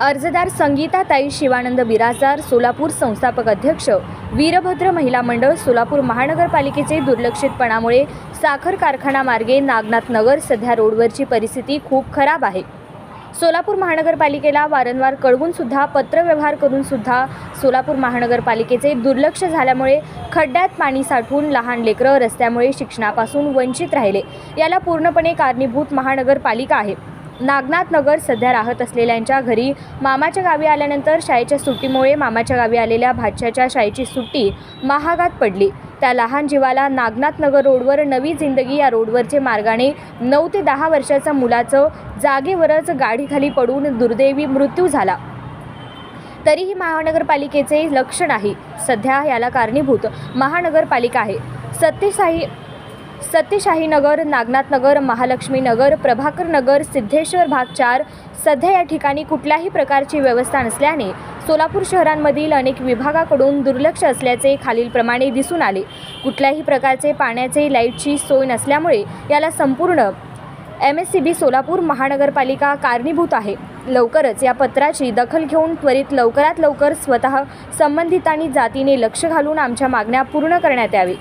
अर्जदार संगीताताई शिवानंद बिराजदार सोलापूर संस्थापक अध्यक्ष वीरभद्र महिला मंडळ सोलापूर महानगरपालिकेचे दुर्लक्षितपणामुळे साखर कारखाना मार्गे नागनाथ नगर सध्या रोडवरची परिस्थिती खूप खराब आहे. सोलापूर महानगरपालिकेला वारंवार कळवून सुद्धा पत्रव्यवहार करून सुद्धा सोलापूर महानगरपालिकेचे दुर्लक्ष झाल्यामुळे खड्ड्यात पाणी साठवून लहान लेकरं रस्त्यामुळे शिक्षणापासून वंचित राहिले. याला पूर्णपणे कारणीभूत महानगरपालिका आहे. नागनाथ नगर सध्या राहत असलेल्यांच्या घरी मामाच्या गावी आल्यानंतर शाळेच्या सुट्टीमुळे मामाच्या गावी आलेल्या भाच्याच्या शाळेची सुट्टी महागात पडली. त्या लहान जीवाला नागनाथ नगर रोडवर नवी जिंदगी या रोडवरचे मार्गाने नऊ ते दहा वर्षाच्या मुलाचं जागेवरच गाडीखाली पडून दुर्दैवी मृत्यू झाला. तरीही महानगरपालिकेचे लक्ष नाही. सध्या याला कारणीभूत महानगरपालिका आहे. सत्यशाही सत्यशाही नगर नागनाथ नगर प्रभाकर नगर सिद्धेश्वर भाग चार सध्या या ठिकाणी कुठल्याही प्रकारची व्यवस्था नसल्याने सोलापूर शहरांमधील अनेक विभागाकडून दुर्लक्ष असल्याचे खालीलप्रमाणे दिसून आले. कुठल्याही प्रकारचे पाण्याचे लाईटची सोय नसल्यामुळे याला संपूर्ण M S C B Solapur महानगरपालिका कारणीभूत आहे. लवकरच या पत्राची दखल घेऊन त्वरित लवकरात लवकर स्वतः संबंधितांनी जातीने लक्ष घालून आमच्या मागण्या पूर्ण करण्यात यावी.